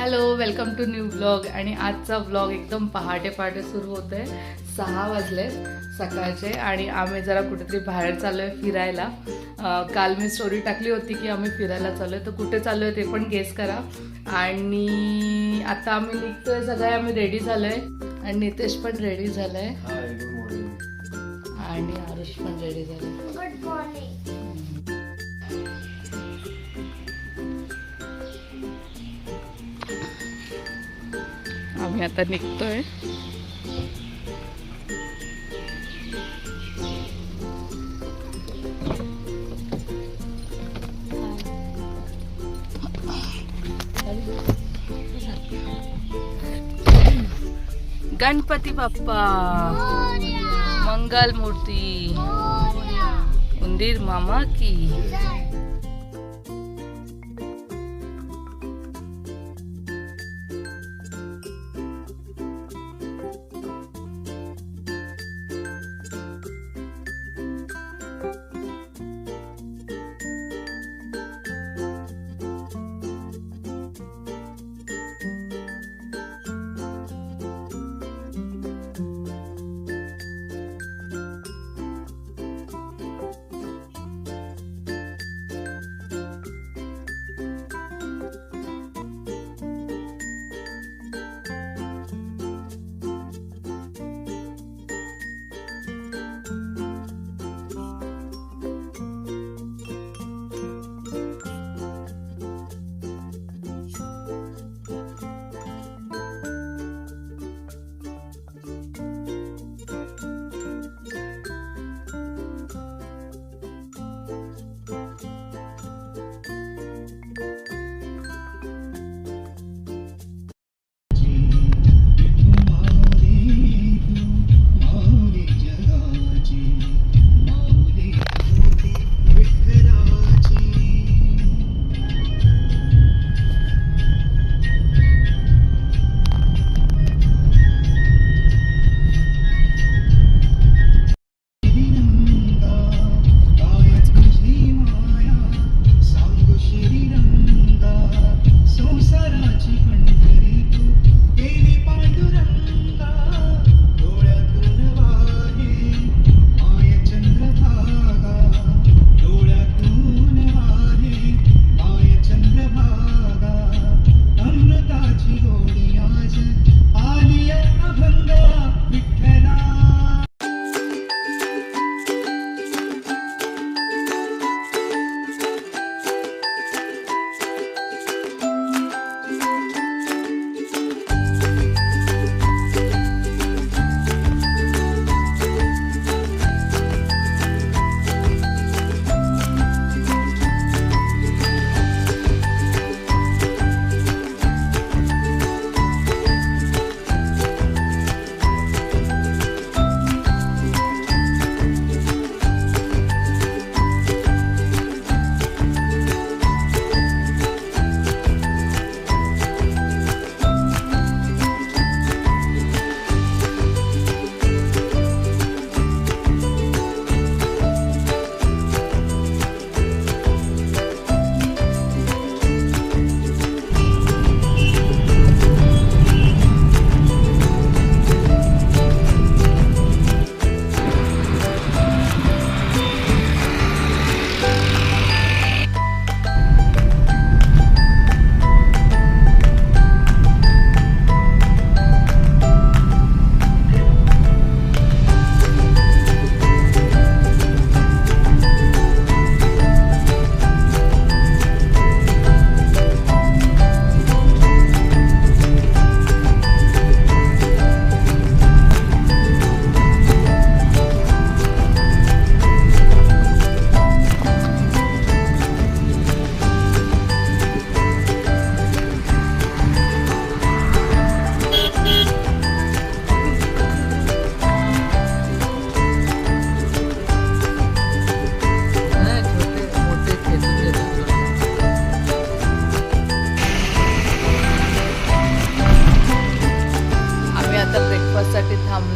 Hello welcome to new blog आणि आजचा blog एकदम पहाटे पहाटे सुरू होत आहे सहा वाजले सकाळचे आणि आम्ही जरा कुठेतरी बाहेर चाललो आहे फिरायला काल मी स्टोरी टाकली होती की आम्ही फिरायला चाललो आहे तर कुठे चाललो आहे ते पण गेस करा. आणि आता आम्ही निघतोय सगळे आम्ही रेडी झालो आहे आणि नितेश पण रेडी झालं आहे हाय गुड मॉर्निंग आणि आरुष पण रेडी झालं गुड आम्ही आता निघतोय. गणपती बाप्पा. मंगल मूर्ती उंदीर मामा की.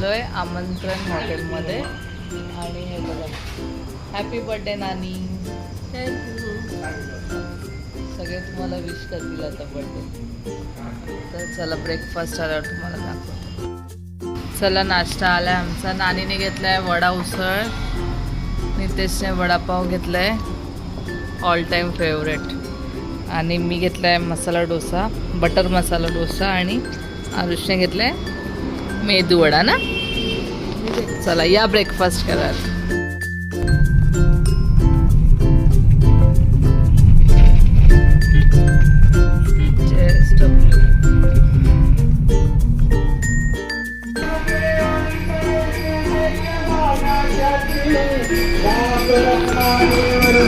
आहे आमंत्रण हॉटेलमध्ये. आणि हे बघा हॅपी बर्थडे नानी. सगळे तुम्हाला विश करतील आता बर्थडे तर चला ब्रेकफास्ट आल्यावर तुम्हाला दाखव चला नाश्ता आलाय आमचा. नानीने घेतलाय वडा उसळ. नितेशने वडापाव घेतलाय. ऑल टाईम फेवरेट आणि मी घेतलाय मसाला डोसा बटर मसाला डोसा आणि आरुषने घेतलाय मेदू वडा ना? चला या ब्रेकफास्ट करायला JSW.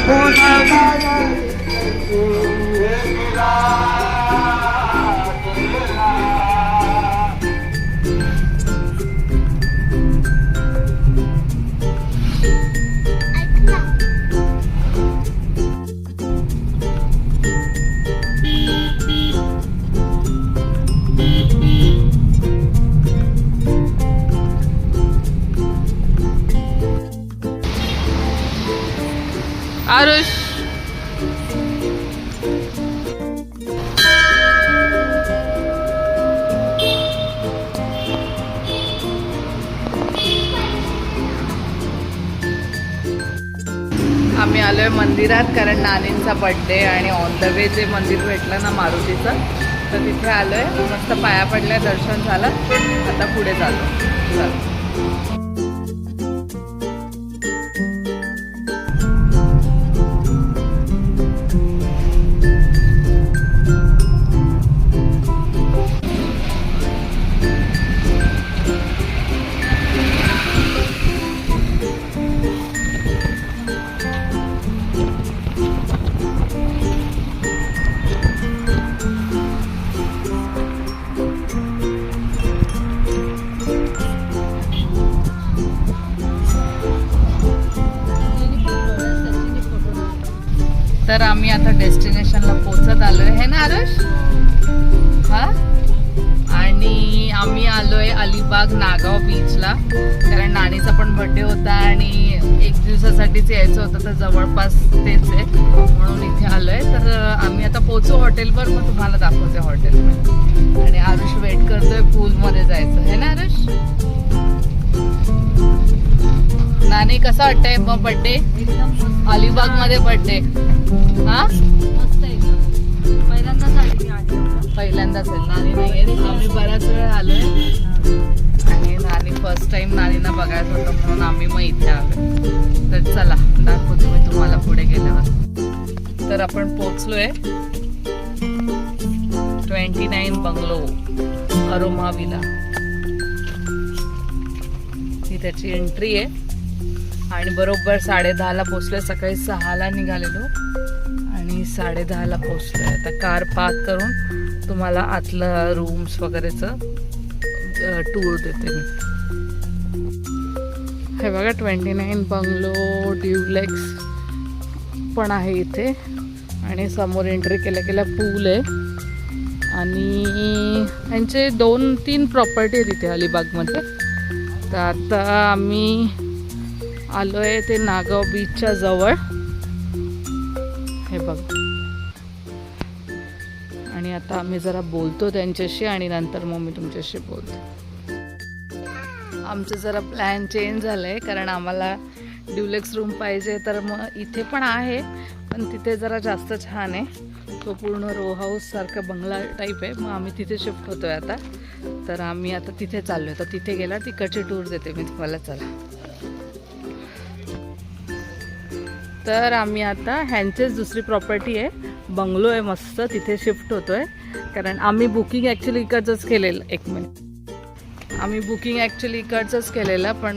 आरुष आम्ही आहे मंदिरात कारण नानींचा बर्थडे आणि ऑन द वे जे मंदिर भेटलं ना मारुतीचं तर तिथे आहे मस्त पाया पडल्या दर्शन झालं. आता पुढे चालू. चल. आता डेस्टिनेशनला पोचत आलोय. है ना आरुष? हा? आणि आम्ही आलोय अलिबाग नागाव बीचला कारण नानीचा पण बर्थडे होता आणि एक दिवसासाठीच यायचं होतं तर जवळपास तेच आहे. म्हणून इथे आलोय. तर आम्ही आता पोचू हॉटेलवर मग तुम्हाला दाखवते हॉटेलवर आणि आरुष वेट करतोय पूलमध्ये जायचं. है ना आरुष? नानी कसा वाटतंय? मग बर्थडे अलिबागमध्ये बर्थडे हा? पहिल्यांदाच आहे. नानी नाही आम्ही बऱ्याच वेळ आलोय. आणि नानी फर्स्ट टाइम नानीना बघायचं होतं म्हणून आम्ही मग इथे आलो. तर चला दाखवतो मी तुम्हाला पुढे गेल्यावर. तर आपण पोचलोय twenty nine bungalow aroma villa. ही त्याची एंट्री आहे. आणि बरोबर साडे दहाला पोचलोय. सकाळी सहाला निघालेलो. आणि साडे दहाला पोचलोय. आता कार पार्क करून तुम्हाला आतलं रूम्स वगैरेचं टूर देते मी. हे बघा ट्वेंटी नाईन बंगलो ड्युलेक्स पण आहे इथे. आणि समोर एंट्री केल्या केल्या पूल आहे. आणि यांचे दोन तीन प्रॉपर्टी आहेत इथे अलिबागमध्ये. तर आता आम्ही आलो आहे ते नागाव बीचच्या जवळ. हे बघ. आणि आता आम्ही जरा बोलतो त्यांच्याशी आणि नंतर मग मी तुमच्याशी बोलतो. आमचं जरा प्लॅन चेंज झालं आहे कारण आम्हाला ड्युलेक्स रूम पाहिजे तर मग इथे पण आहे पण तिथे जरा जास्त छान आहे. तो पूर्ण रो हाऊससारखा बंगला टाईप आहे. मग आम्ही तिथे शिफ्ट होतो आहे आता. तर आम्ही आता तिथे चाललो आहे तर तिथे गेला तिकडची टूर देते मी तुम्हाला. चला. तर आम्ही आता ह्यांचीच दुसरी प्रॉपर्टी आहे. बंगलो आहे मस्त तिथे शिफ्ट होतोय. कारण आम्ही बुकिंग ॲक्च्युली इकडचंच केलेलं एक मिनिट आम्ही बुकिंग ॲक्च्युली इकडचंच केलेलं पण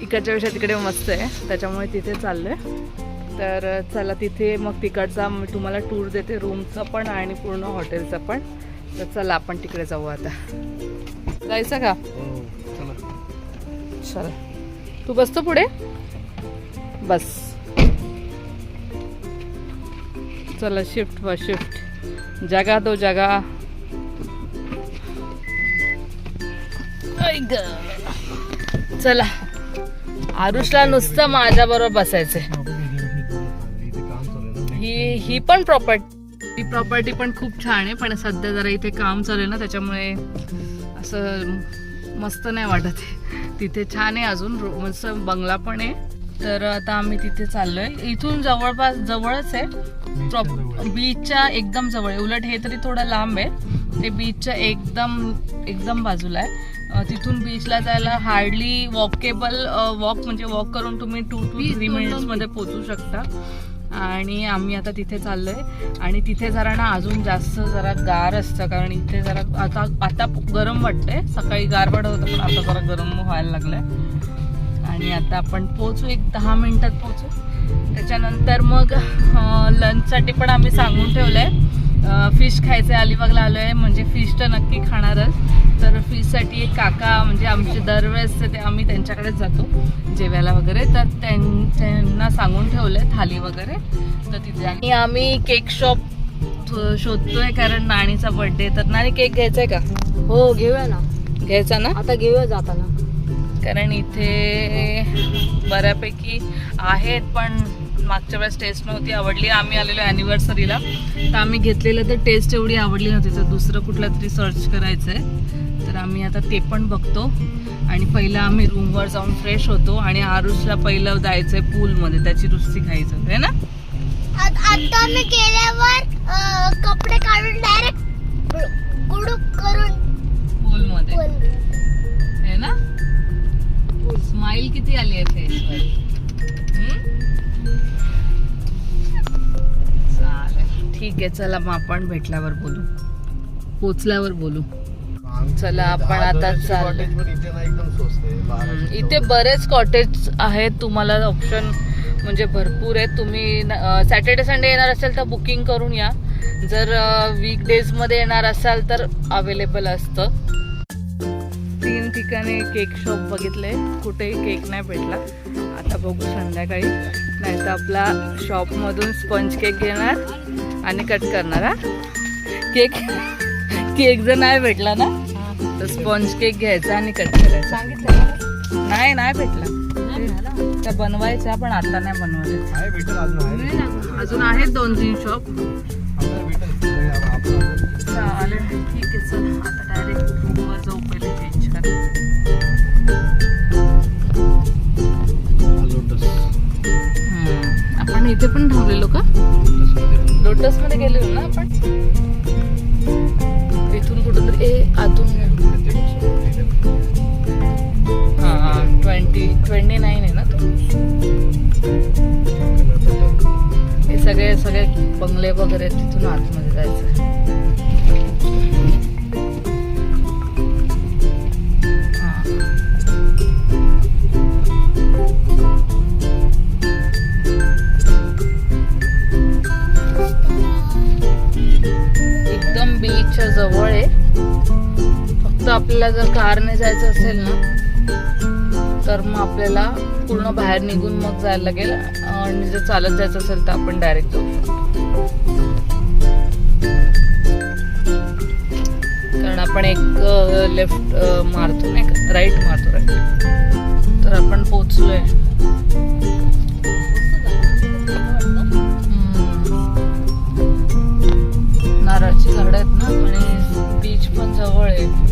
इकडच्या पेक्षा तिकडे मस्त आहे. त्याच्यामुळे तिथे चाललो आहे तर चला तिथे मग तिकडचा मी तुम्हाला टूर देते रूमचं पण आणि पूर्ण हॉटेलचं पण. तर चला आपण तिकडे जाऊ आता. जायचं का? चला. तू बसतो पुढे? बस. चला शिफ्ट व शिफ्ट जगा दो जगा. चला. आरुषला नुसतं माझ्या बरोबर बसायचंय. ही ही पण प्रॉपर्टी ही प्रॉपर्टी पण खूप छान आहे पण सध्या जरा इथे काम चालू आहे ना त्याच्यामुळे असं मस्त नाही वाटत तिथे छान आहे अजून रो- मस्त बंगला पण आहे. तर आता आम्ही तिथे चाललोय. इथून जवळपास जवळच आहे. प्रॉप बीचच्या एकदम जवळ आहे. उलट हे तरी थोडं लांब आहे. ते बीचच्या एकदम एकदम बाजूला आहे. तिथून बीचला जायला हार्डली वॉकेबल वॉक म्हणजे वॉक करून तुम्ही टू टू थ्री मिनिट्समध्ये पोचू शकता. आणि आम्ही आता तिथे चाललोय. आणि तिथे जरा ना अजून जास्त जरा गार असतं. कारण इथे जरा आता आता गरम वाटतंय. सकाळी गार वाटत होतं पण आता जरा गरम व्हायला लागलंय. आणि आता आपण पोचू एक दहा मिनिटात पोचू त्याच्यानंतर मग लंचसाठी पण आम्ही सांगून ठेवलंय. फिश खायचे अलिबागला आलो आहे म्हणजे फिश तर नक्की खाणारच. तर फिशसाठी एक काका म्हणजे आमचे दरवेळेस ते आम्ही त्यांच्याकडेच जातो जेवायला वगैरे. तर त्यां- त्यांना सांगून ठेवलंय थाली वगैरे. तर तिथे आणि आम्ही केक शॉप शोधतोय कारण नाणीचा बर्थडे तर नाणी केक घ्यायचा आहे का? हो घेऊया ना. घ्यायचा ना? आता घेऊया जाताना. कारण इथे बऱ्यापैकी आहेत पण मागच्या वेळेस टेस्ट नव्हती आवडली. आम्ही आलेलो अॅनिव्हर्सरीला तर आम्ही घेतलेलं तर टेस्ट एवढी आवडली नव्हती. तर दुसरं कुठलं तरी सर्च करायचं आहे तर आम्ही आता ते पण बघतो. आणि पहिलं आम्ही रूमवर जाऊन फ्रेश होतो. आणि आरुषला पहिलं जायचं आहे पूलमध्ये त्याची रुस्ती खायचं आहे ना? आता मी केल्यावर कपडे काढून डायरेक्ट गुडूप करून पूलमध्ये आहे ना? स्माइल किती आली आहे फेसवर? चालेल. ठीक आहे चला मग आपण भेटल्यावर बोलू. पोचल्यावर बोलू. चला, आपण आता इथे बरेच कॉटेज आहेत तुम्हाला ऑप्शन म्हणजे भरपूर आहेत. तुम्ही सॅटर्डे संडे येणार असेल तर बुकिंग करून या. जर वीक डेजमध्ये येणार असाल तर अवेलेबल असतं. ठिकाणी केक शॉप बघितले कुठेही केक नाही भेटला. आता बघू संध्याकाळी. नाही तर आपला शॉपमधून स्पंज केक घेणार आणि कट करणार हा? केक केक जर नाही भेटला ना तर स्पॉन्ज केक घ्यायचा आणि कट करायचा. सांगितलं नाही नाही भेटला. त्या बनवायच्या पण आता नाही भेटेल अजून आहे अजून आहेत दोन तीन शॉप चालेल. ठीक आहे चल. आता डायरेक्ट जाऊ. इथे पण थांबलेलो का? लोटसमध्ये गेलेलो ना आपण. इथून कुठून ए आतून. हा ट्वेंटी ट्वेंटी नाईन आहे ना तो. हे सगळे सगळे बंगले वगैरे तिथून आतमध्ये जायचं. आपल्याला जर कारने जायचं असेल ना तर मग आपल्याला पूर्ण बाहेर निघून मग जायला लागेल आणि जर चालत जायचं असेल तर आपण डायरेक्ट जाऊ शकतो. कारण आपण एक लेफ्ट मारतो नाही का? राईट मारतो राईट तर आपण पोचलोय हम्म. नारळाची झाडं आहेत ना आणि बीच पण जवळ आहे.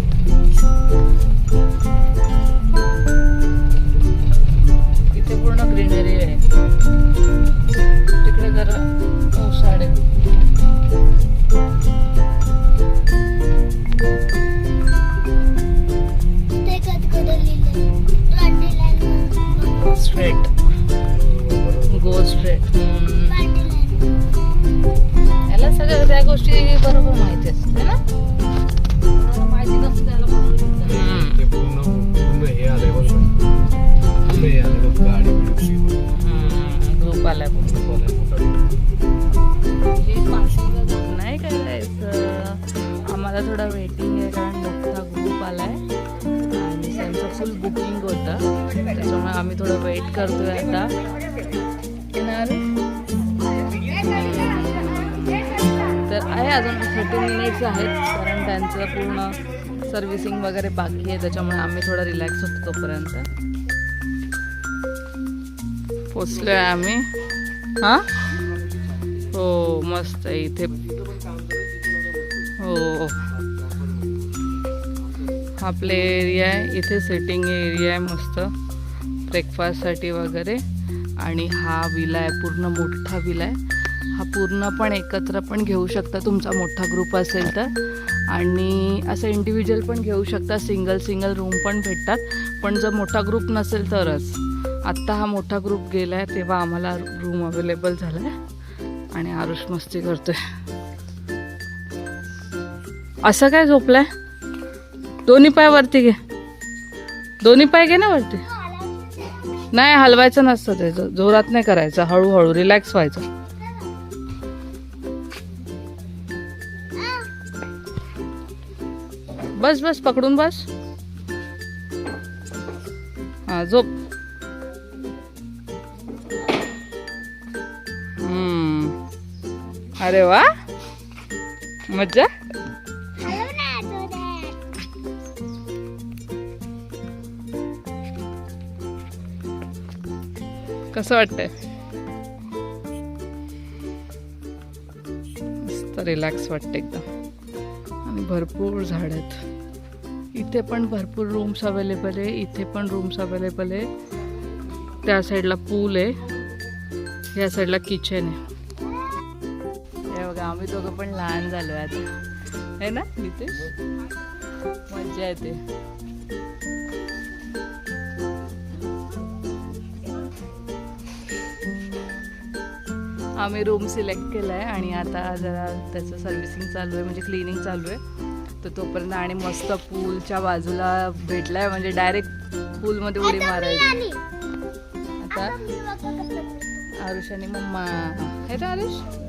करतोय आता. येणार? तर आहे अजून थर्टी मिनिट्स आहेत कारण त्यांचं पूर्ण सर्व्हिसिंग वगैरे बाकी आहे त्याच्यामुळे आम्ही थोडं रिलॅक्स होतो तोपर्यंत. पोचलोय आम्ही. हां? हो मस्त आहे इथे. हो. हा प्ले एरिया आहे इथे सिटिंग एरिया आहे मस्त. ब्रेकफास्टसाठी वगैरे. आणि हा विला आहे पूर्ण मोठा विला आहे. हा पूर्ण पण एकत्र पण घेऊ शकता तुमचा मोठा ग्रुप असेल तर. आणि असं इंडिव्हिज्युअल पण घेऊ शकता सिंगल सिंगल रूम पण भेटतात. पण जर मोठा ग्रुप नसेल तरच. आत्ता हा मोठा ग्रुप गेला आहे तेव्हा आम्हाला रूम अवेलेबल झाला आहे आणि आरुष मस्ती करतो आहे असं काय झोपलं आहे दोन्ही पाय वरती घे. दोन्ही पाय घे ना वरती. नाही हलवायचं नसतं ते. जोरात नाही करायचं. हळूहळू रिलॅक्स व्हायचं. बस बस पकडून बस. हा झोप. अरे वा. मज्जा. कसं वाटतंय? मस्त रिलॅक्स वाटते एकदम. आणि भरपूर झाड आहेत. इथे पण भरपूर रूम्स अवेलेबल आहे. इथे पण रूम्स अवेलेबल आहे. त्या साईडला पूल आहे. या साईडला किचन आहे. हे बघा आम्ही दोघं पण लहान झालो आता. आहे ना नितेश? मज्जा येते. आम्ही रूम सिलेक्ट केला आहे आणि आता जरा त्याचं सर्व्हिसिंग चालू आहे म्हणजे क्लिनिंग चालू आहे. तर तोपर्यंत आणि मस्त पूलच्या बाजूला भेटला आहे म्हणजे डायरेक्ट पूलमध्ये उडी मारायची आता. आरुष आणि मम्मा हे आरुष?